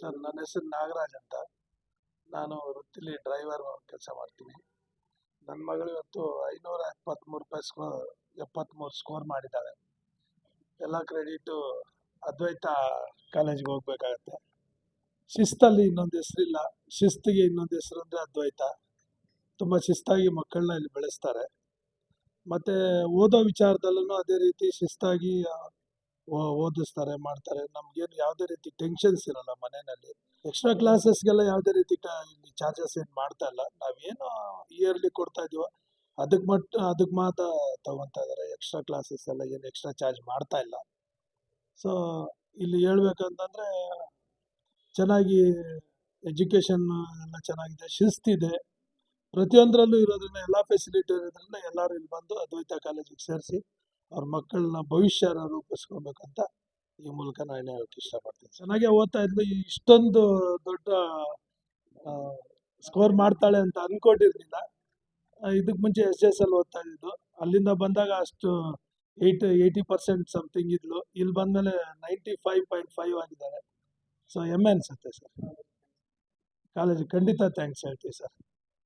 Sir, ನನ್ನ ಹೆಸರು ನಾಗರಾಜ್ ಅಂತ. ನಾನು ವೃತ್ತಿಲಿ ಡ್ರೈವರ್ ಕೆಲಸ ಮಾಡ್ತೀನಿ. ನನ್ನ ಮಗಳು ಇವತ್ತು ಐನೂರ ಎಪ್ಪತ್ತ್ಮೂರು ರೂಪಾಯಿ ಸ್ಕೋ ಎಪ್ಪತ್ತ್ಮೂರು ಸ್ಕೋರ್ ಮಾಡಿದ್ದಾಳೆ. ಎಲ್ಲ ಕ್ರೆಡಿಟು ಅದ್ವೈತ ಕಾಲೇಜ್ಗೆ ಹೋಗ್ಬೇಕಾಗತ್ತೆ. ಶಿಸ್ತಲ್ಲಿ ಇನ್ನೊಂದು ಹೆಸರಿಲ್ಲ. ಶಿಸ್ತಿಗೆ ಇನ್ನೊಂದು ಹೆಸರು ಅಂದರೆ ಅದ್ವೈತ. ತುಂಬ ಶಿಸ್ತಾಗಿ ಮಕ್ಕಳನ್ನ ಇಲ್ಲಿ ಬೆಳೆಸ್ತಾರೆ. ಮತ್ತು ಓದೋ ವಿಚಾರದಲ್ಲೂ ಅದೇ ರೀತಿ ಶಿಸ್ತಾಗಿ ಓದಿಸ್ತಾರೆ, ಮಾಡ್ತಾರೆ. ನಮಗೇನು ಯಾವುದೇ ರೀತಿ ಟೆನ್ಷನ್ಸ್ ಇರಲ್ಲ ಎಕ್ಸ್ಟ್ರಾ ಕ್ಲಾಸಸ್ಗೆಲ್ಲ ಯಾವುದೇ ರೀತಿ ಇಲ್ಲಿ ಚಾರ್ಜಸ್ ಏನು ಮಾಡ್ತಾ ಇಲ್ಲ. ನಾವೇನು ಇಯರ್ಲಿ ಕೊಡ್ತಾ ಇದೀವೋ ಅದಕ್ಕೆ ಮಟ್ ಅದಕ್ಕೆ ಮಾತ್ರ ತಗೊತಾ ಇದ್ದಾರೆ. ಎಕ್ಸ್ಟ್ರಾ ಕ್ಲಾಸಸ್ ಎಲ್ಲ ಏನು ಎಕ್ಸ್ಟ್ರಾ ಚಾರ್ಜ್ ಮಾಡ್ತಾ ಇಲ್ಲ. ಸೊ ಇಲ್ಲಿ ಹೇಳ್ಬೇಕಂತಂದ್ರೆ, ಚೆನ್ನಾಗಿ ಎಜುಕೇಷನ್ ಎಲ್ಲ ಚೆನ್ನಾಗಿದೆ ಶಿಸ್ತಿದೆ ಪ್ರತಿಯೊಂದರಲ್ಲೂ ಇರೋದ್ರಿಂದ, ಎಲ್ಲ ಫೆಸಿಲಿಟಿ ಇರೋದ್ರಿಂದ ಎಲ್ಲರೂ ಇಲ್ಲಿ ಬಂದು ಅದ್ವೈತ ಕಾಲೇಜಿಗೆ ಸೇರಿಸಿ, ಅವ್ರ ಮಕ್ಕಳನ್ನ ಭವಿಷ್ಯನ ರೂಪಿಸ್ಕೊಬೇಕಂತ ಈ ಮೂಲಕ ನಾನು ಹೇಳಕ್ಕೆ ಇಷ್ಟಪಡ್ತೀನಿ. ಚೆನ್ನಾಗೇ ಓದ್ತಾ ಇದ್ಲು. ಇಷ್ಟೊಂದು ದೊಡ್ಡ ಸ್ಕೋರ್ ಮಾಡ್ತಾಳೆ ಅಂತ ಅನ್ಕೊಂಡಿರ್ಲಿಲ್ಲ. ಇದಕ್ಕೆ ಮುಂಚೆ ಎಸ್ ಎಸ್ ಎಲ್ ಓದ್ತಾ ಇದ್ದು ಅಲ್ಲಿಂದ ಬಂದಾಗ ಅಷ್ಟು ಏಯ್ಟ್ ಏಯ್ಟಿ ಪರ್ಸೆಂಟ್ ಸಮಥಿಂಗ್ ಇದ್ಲು. ಇಲ್ಲಿ ಬಂದಮೇಲೆ ನೈಂಟಿ ಫೈವ್ ಪಾಯಿಂಟ್ ಫೈವ್ ಆಗಿದ್ದಾರೆ ಸೊ ಹೆಮ್ಮೆ ಅನಿಸುತ್ತೆ ಸರ್. ಕಾಲೇಜಿಗೆ ಖಂಡಿತ ಥ್ಯಾಂಕ್ಸ್ ಹೇಳ್ತೀವಿ ಸರ್.